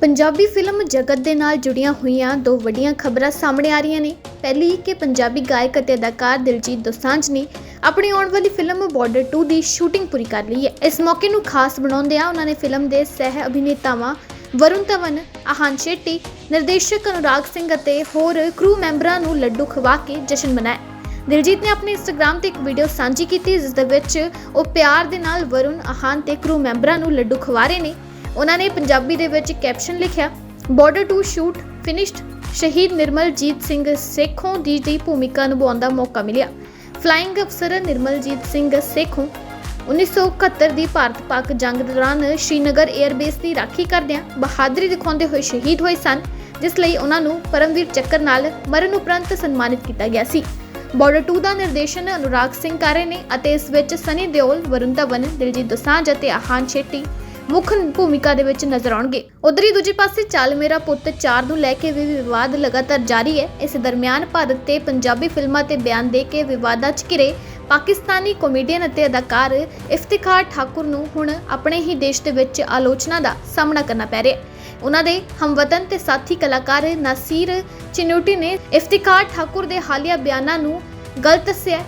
Punjabi film ਜਗਤ ਦੇ ਨਾਲ ਜੁੜੀਆਂ ਹੋਈਆਂ ਦੋ ਵੱਡੀਆਂ ਖਬਰਾਂ ਸਾਹਮਣੇ ਆ ਰਹੀਆਂ ਨੇ। ਪਹਿਲੀ ਕਿ ਪੰਜਾਬੀ ਗਾਇਕ ਅਤੇ ਅਦਾਕਾਰ ਦਿਲਜੀਤ ਦੋਸਾਂਝ ਨੇ ਆਪਣੀ ਆਉਣ ਵਾਲੀ ਫਿਲਮ ਬਾਰਡਰ 2 ਦੀ ਸ਼ੂਟਿੰਗ ਪੂਰੀ ਕਰ ਲਈ ਹੈ। ਇਸ ਮੌਕੇ ਨੂੰ ਖਾਸ ਬਣਾਉਂਦਿਆਂ ਉਹਨਾਂ ਨੇ ਫਿਲਮ ਦੇ ਸਹਿ ਅਭਿਨੇਤਾਵਾਂ ਵਰੁਣ ਧਵਨ, ਆਹਾਨ ਸ਼ੇਟੀ, ਨਿਰਦੇਸ਼ਕ ਅਨੁਰਾਗ ਸਿੰਘ ਅਤੇ ਹੋਰ ਕਰੂ ਮੈਂਬਰਾਂ ਨੂੰ ਲੱਡੂ ਖਵਾ ਕੇ ਜਸ਼ਨ ਮਨਾਇਆ। ਦਿਲਜੀਤ ਨੇ ਆਪਣੇ ਇੰਸਟਾਗ੍ਰam ਤੇ ਇੱਕ ਵੀਡੀਓ ਸਾਂਝੀ ਕੀਤੀ, ਜਿਸ ਦੇ ਵਿੱਚ ਉਹ ਪਿਆਰ ਦੇ ਨਾਲ ਵਰੁਣ, ਆਹਾਨ ਤੇ ਕਰੂ ਮੈਂਬਰਾਂ ਨੂੰ ਲੱਡੂ ਖਵਾ ਰਹੇ ਨੇ। ਉਹਨਾਂ ਨੇ ਪੰਜਾਬੀ ਦੇ ਵਿੱਚ ਕੈਪਸ਼ਨ ਲਿਖਿਆ ਬਾਰਡਰ ਟੂ ਸ਼ੂਟ ਫਿਨਿਸ਼ਡ ਸ਼ਹੀਦ ਨਿਰਮਲਜੀਤ ਸਿੰਘ ਸੇਖੋਂ ਦੀ ਦੀ ਭੂਮਿਕਾ ਨਿਭਾਉਣ ਦਾ ਮੌਕਾ ਮਿਲਿਆ। ਫਲਾਈਂਗ ਅਫਸਰ ਨਿਰਮਲਜੀਤ ਸਿੰਘ ਸੇਖੋਂ 1971 ਦੀ ਭਾਰਤ-ਪਾਕ ਜੰਗ ਦੌਰਾਨ ਸ਼੍ਰੀਨਗਰ 에ਅਰਬੇਸ ਦੀ ਰਾਖੀ ਕਰਦਿਆਂ ਬਹਾਦਰੀ ਦਿਖਾਉਂਦੇ ਹੋਏ ਸ਼ਹੀਦ ਹੋਏ ਸਨ, ਜਿਸ ਲਈ ਉਹਨਾਂ ਨੂੰ ਪਰਮਵੀਰ ਚੱਕਰ ਨਾਲ ਮਰਨ ਉਪਰੰਤ ਸਨਮਾਨਿਤ ਕੀਤਾ ਗਿਆ ਸੀ। ਬਾਰਡਰ 2 ਦਾ ਨਿਰਦੇਸ਼ਨ ਅਨੁਰਾਗ ਸਿੰਘ ਕਰ ਰਹੇ ਨੇ ਅਤੇ ਇਸ ਵਿੱਚ ਸਨੀ ਦਿਓਲ ਵਰੁਣ ਧਵਨ ਦਿਲਜੀਤ ਦੋਸਾਂਝ ਅਤੇ ਆਹਾਨ ਸ਼ੈੱਟੀ ਮੁੱਖ ਭੂਮਿਕਾ ਦੇ ਵਿੱਚ ਨਜ਼ਰ ਆਉਣਗੇ। ਉਧਰ ਹੀ ਦੂਜੇ ਪਾਸੇ ਚੱਲ ਮੇਰਾ ਪੁੱਤ 4 ਨੂੰ ਲੈ ਕੇ ਵੀ ਵਿਵਾਦ ਲਗਾਤਾਰ ਜਾਰੀ ਹੈ। ਇਸ ਦਰਮਿਆਨ ਭਾਰਤ ਤੇ ਪੰਜਾਬੀ ਫਿਲਮਾਂ ਤੇ ਬਿਆਨ ਦੇ ਕੇ ਵਿਵਾਦਾਂ 'ਚ ਘਿਰੇ ਪਾਕਿਸਤਾਨੀ ਕਾਮੇਡੀਅਨ ਅਤੇ ਅਦਾਕਾਰ ਇਫਤਿਖਾਰ ਠਾਕੁਰ ਨੂੰ ਹੁਣ ਆਪਣੇ ਹੀ ਦੇਸ਼ ਦੇ ਵਿੱਚ ਆਲੋਚਨਾ ਦਾ ਸਾਹਮਣਾ ਕਰਨਾ ਪੈ ਰਿਹਾ ਹੈ। ਉਹਨਾਂ ਦੇ ਹਮਵਤਨ ਤੇ ਸਾਥੀ ਕਲਾਕਾਰ ਨਾਸੀਰ ਚਿਨੂਟੀ ਨੇ ਇਫਤਿਖਾਰ ਠਾਕੁਰ ਦੇ ਹਾਲੀਆ ਬਿਆਨਾਂ ਨੂੰ ਗਲਤ ਦੱਸਿਆ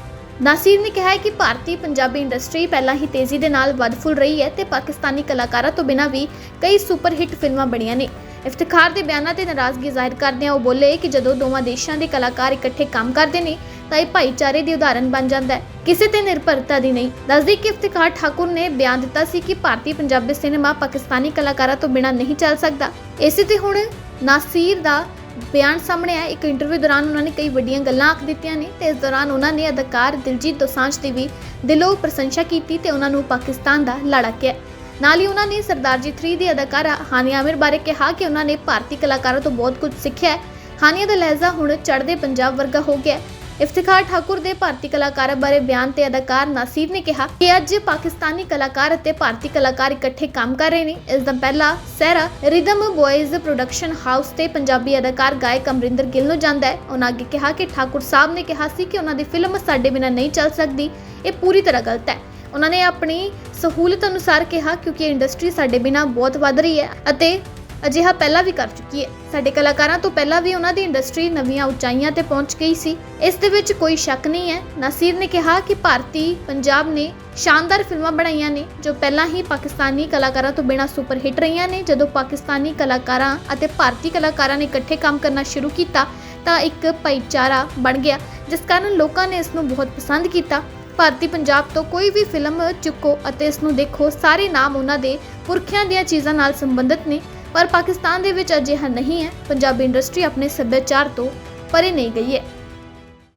ਨਾਸੀਰ ਨੇ ਕਿਹਾ ਹੈ ਕਿ ਭਾਰਤੀ ਪੰਜਾਬੀ ਇੰਡਸਟਰੀ ਪਹਿਲਾਂ ਹੀ ਤੇਜ਼ੀ ਦੇ ਨਾਲ ਵੱਧ ਫੁੱਲ ਰਹੀ ਹੈ ਤੇ ਪਾਕਿਸਤਾਨੀ ਕਲਾਕਾਰਾਂ ਤੋਂ ਬਿਨਾਂ ਵੀ ਕਈ ਸੁਪਰ ਹਿੱਟ ਫਿਲਮਾਂ ਬਣੀਆਂ ਨੇ। ਇਫਤਿਖਾਰ ਦੇ ਬਿਆਨਾਂ ਤੇ ਨਾਰਾਜ਼ਗੀ ਜ਼ਾਹਿਰ ਕਰਦਿਆਂ ਉਹ ਬੋਲੇ ਕਿ ਜਦੋਂ ਦੋਵਾਂ ਦੇਸ਼ਾਂ ਦੇ ਕਲਾਕਾਰ ਇਕੱਠੇ ਕੰਮ ਕਰਦੇ ਨੇ, ਤਾਂ ਇਹ ਭਾਈਚਾਰੇ ਦੀ ਉਦਾਹਰਣ ਬਣ ਜਾਂਦਾ ਹੈ। ਕਿਸੇ ਤੇ ਨਿਰਭਰਤਾ ਦੀ ਨਹੀਂ। ਦੱਸਦੀ ਕਿ ਇਫਤਿਖਾਰ ਠਾਕੁਰ ਨੇ ਬਿਆਨ ਦਿੱਤਾ ਸੀ ਕਿ ਭਾਰਤੀ ਪੰਜਾਬੀ ਸਿਨੇਮਾ ਪਾਕਿਸਤਾਨੀ ਕਲਾਕਾਰਾਂ ਤੋਂ ਬਿਨਾਂ ਨਹੀਂ ਚੱਲ ਸਕਦਾ। ਇਸੇ ਤੇ ਹੁਣ ਨਾਸੀਰ ਦਾ ਬਿਆਨ ਸਾਹਮਣੇ ਆਇਆ। ਇੱਕ ਇੰਟਰਵਿਊ ਦੌਰਾਨ ਉਹਨਾਂ ਨੇ ਕਈ ਵੱਡੀਆਂ ਗੱਲਾਂ ਆਖ ਦਿੱਤੀਆਂ ਨੇ ਤੇ ਇਸ ਦੌਰਾਨ ਉਹਨਾਂ ਨੇ ਅਦਾਕਾਰ ਦਿਲਜੀਤ ਦੋਸਾਂਝ ਦੀ ਵੀ ਦਿਲੋਂ ਪ੍ਰਸ਼ੰਸਾ ਕੀਤੀ ਤੇ ਉਹਨਾਂ ਨੂੰ ਪਾਕਿਸਤਾਨ ਦਾ ਲਾੜਾ ਕਿਹਾ। ਨਾਲ ਹੀ ਉਹਨਾਂ ਨੇ ਸਰਦਾਰ ਜੀ 3 ਦੀ ਅਦਾਕਾਰਾ ਹਾਨੀਆ ਆਮਿਰ ਬਾਰੇ ਕਿਹਾ ਕਿ ਉਹਨਾਂ ਨੇ ਭਾਰਤੀ ਕਲਾਕਾਰਾਂ ਤੋਂ ਬਹੁਤ ਕੁਝ ਸਿੱਖਿਆ ਹੈ। ਹਾਨੀਆ ਦਾ ਲਹਿਜ਼ਾ ਹੁਣ ਚੜ੍ਹਦੇ ਪੰਜਾਬ ਵਰਗਾ ਹੋ ਗਿਆ ਹੈ। ਇਫਤਿਖਾਰ ਠਾਕੁਰ ਦੇ ਭਾਰਤੀ ਕਲਾਕਾਰਾਂ ਬਾਰੇ ਬਿਆਨ ਤੇ ਅਦਾਕਾਰ ਨਾਸੀਰ ਨੇ ਕਿਹਾ ਕਿ ਅੱਜ ਪਾਕਿਸਤਾਨੀ ਕਲਾਕਾਰ ਅਤੇ ਭਾਰਤੀ ਕਲਾਕਾਰ ਇਕੱਠੇ ਕੰਮ ਕਰ ਰਹੇ ਨੇ। ਇਸ ਦਾ ਪਹਿਲਾ ਸਹਿਰਾ ਰਿਦਮ ਬॉयਜ਼ ਪ੍ਰੋਡਕਸ਼ਨ ਹਾਊਸ ਤੇ ਪੰਜਾਬੀ ਅਦਾਕਾਰ ਗਾਇਕ ਅਮਰਿੰਦਰ ਗਿੱਲ ਨੂੰ ਜਾਂਦਾ ਹੈ। ਉਹਨਾਂ ਅੱਗੇ ਕਿਹਾ ਕਿ ਠਾਕੁਰ ਸਾਹਿਬ ਨੇ ਕਿਹਾ ਸੀ ਕਿ ਉਹਨਾਂ ਦੀ ਫਿਲਮ ਸਾਡੇ ਬਿਨਾਂ ਨਹੀਂ ਚੱਲ ਸਕਦੀ। ਇਹ ਪੂਰੀ ਤਰ੍ਹਾਂ ਗਲਤ ਹੈ। ਉਹਨਾਂ ਨੇ ਆਪਣੀ ਸਹੂਲਤ ਅਨੁਸਾਰ ਕਿਹਾ ਕਿਉਂਕਿ ਇੰਡਸਟਰੀ ਸਾਡੇ ਬਿਨਾਂ ਬਹੁਤ ਵੱਧ ਰਹੀ ਹੈ ਅਤੇ ਅਜਿਹਾ ਪਹਿਲਾਂ ਵੀ ਕਰ ਚੁੱਕੀ ਹੈ। ਸਾਡੇ ਕਲਾਕਾਰਾਂ ਤੋਂ ਪਹਿਲਾਂ ਵੀ ਉਹਨਾਂ ਦੀ ਇੰਡਸਟਰੀ ਨਵੀਆਂ ਉਚਾਈਆਂ ਤੇ ਪਹੁੰਚ ਗਈ ਸੀ। ਇਸ ਦੇ ਵਿੱਚ ਕੋਈ ਸ਼ੱਕ ਨਹੀਂ ਹੈ। ਨਾਸੀਰ ਨੇ ਕਿਹਾ ਕਿ ਭਾਰਤੀ ਪੰਜਾਬ ਨੇ ਸ਼ਾਨਦਾਰ ਫਿਲਮਾਂ ਬਣਾਈਆਂ ਨੇ, ਜੋ ਪਹਿਲਾਂ ਹੀ ਪਾਕਿਸਤਾਨੀ ਕਲਾਕਾਰਾਂ ਤੋਂ ਬਿਨਾਂ ਸੁਪਰ ਹਿੱਟ ਰਹੀਆਂ ਨੇ। ਜਦੋਂ ਪਾਕਿਸਤਾਨੀ ਕਲਾਕਾਰਾਂ ਅਤੇ ਭਾਰਤੀ ਕਲਾਕਾਰਾਂ ਨੇ ਇਕੱਠੇ ਕੰਮ ਕਰਨਾ ਸ਼ੁਰੂ ਕੀਤਾ, ਤਾਂ ਇੱਕ ਭਾਈਚਾਰਾ ਬਣ ਗਿਆ, ਜਿਸ ਕਾਰਨ ਲੋਕਾਂ ਨੇ ਇਸ ਨੂੰ ਬਹੁਤ ਪਸੰਦ ਕੀਤਾ। ਭਾਰਤੀ ਪੰਜਾਬ ਤੋਂ ਕੋਈ ਵੀ ਫਿਲਮ ਚੁੱਕੋ ਅਤੇ ਇਸ ਨੂੰ ਦੇਖੋ, ਸਾਰੇ ਨਾਮ ਉਹਨਾਂ ਦੇ ਪੁਰਖਿਆਂ ਦੀਆਂ ਚੀਜ਼ਾਂ ਨਾਲ ਸੰਬੰਧਿਤ ਨੇ। ਪਰ ਪਾਕਿਸਤਾਨ ਦੇ ਵਿੱਚ ਅਜਿਹਾ ਨਹੀਂ ਹੈ। ਪੰਜਾਬੀ ਇੰਡਸਟਰੀ ਆਪਣੇ ਸੱਭਿਆਚਾਰ ਤੋਂ ਪਰੇ ਨਹੀਂ ਗਈ ਹੈ।